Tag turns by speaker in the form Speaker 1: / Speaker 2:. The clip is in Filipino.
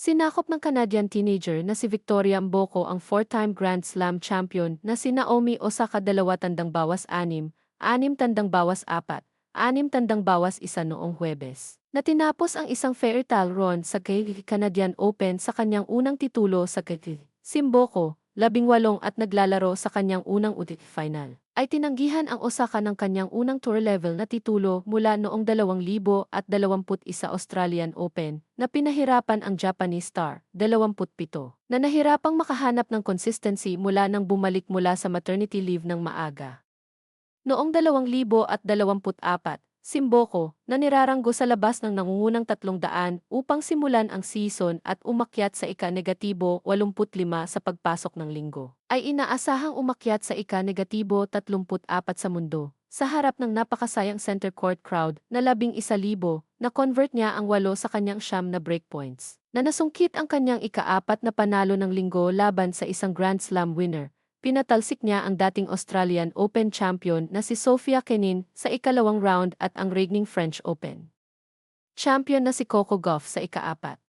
Speaker 1: Sinakop ng Canadian teenager na si Victoria Mboko ang four-time Grand Slam champion na si Naomi Osaka dalawa tandang bawas anim, anim tandang bawas apat, anim tandang bawas isa noong Huwebes. Na tinapos ang isang fairy tale run sa Canadian Open sa kanyang unang titulo sa Simboko, labing walong at naglalaro sa kanyang unang UTI final. Ay tinanggihan ang Osaka ng kanyang unang tour level na titulo mula noong 2021 Australian Open na pinahirapan ang Japanese star, 27, na nahirapang makahanap ng consistency mula nang bumalik mula sa maternity leave ng maaga. Noong 2024, Simboko, na niraranggo sa labas ng nangungunang tatlong daan upang simulan ang season at umakyat sa ika-negatibo 85 sa pagpasok ng linggo, ay inaasahang umakyat sa ika-negatibo 34 sa mundo, sa harap ng napakasayang center court crowd na labing isa libo, na convert niya ang walo sa kanyang siyam na breakpoints, na nasungkit ang kanyang ikaapat na panalo ng linggo laban sa isang Grand Slam winner, Pinatalsik niya ang dating Australian Open champion na si Sofia Kenin sa ikalawang round at ang reigning French Open. Champion na si Coco Gauff sa ikaapat.